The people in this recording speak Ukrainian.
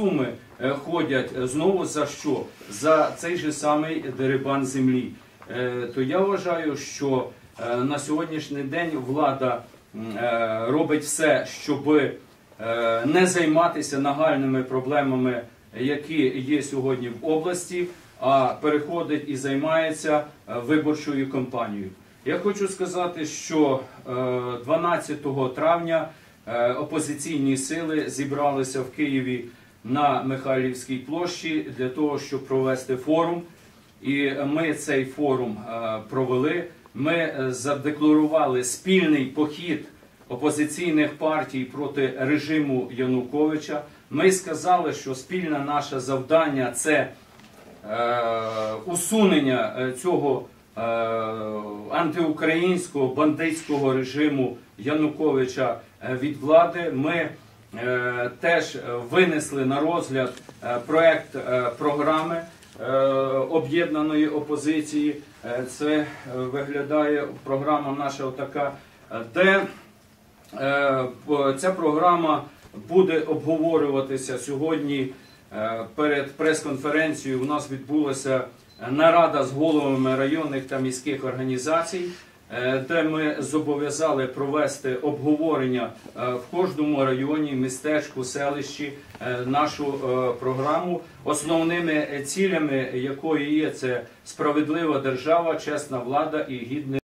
суми е, ходять е, знову за що? За цей же самий дерибан землі. Е, То я вважаю, що на сьогоднішній день влада робить все, щоб не займатися нагальними проблемами, які є сьогодні в області, а переходить і займається виборчою кампанією. Я хочу сказати, що е, 12 травня опозиційні сили зібралися в Києві на Михайлівській площі для того, щоб провести форум. І ми цей форум е, провели. Ми е, задекларували спільний похід опозиційних партій проти режиму Януковича. Ми сказали, що спільне наше завдання це е, усунення цього антиукраїнського бандитського режиму Януковича від влади. Ми теж е, винесли на розгляд е, проект е, програми е, об'єднаної опозиції. Е, Це е, виглядає програма наша така, е, де Е, Ця програма буде обговорюватися сьогодні е, перед прес-конференцією. У нас відбулася нарада з головами районних та міських організацій, е, де ми зобов'язали провести обговорення е, в кожному районі, містечку, селищі е, нашу е, програму, основними цілями якої є це справедлива держава, чесна влада і гідне.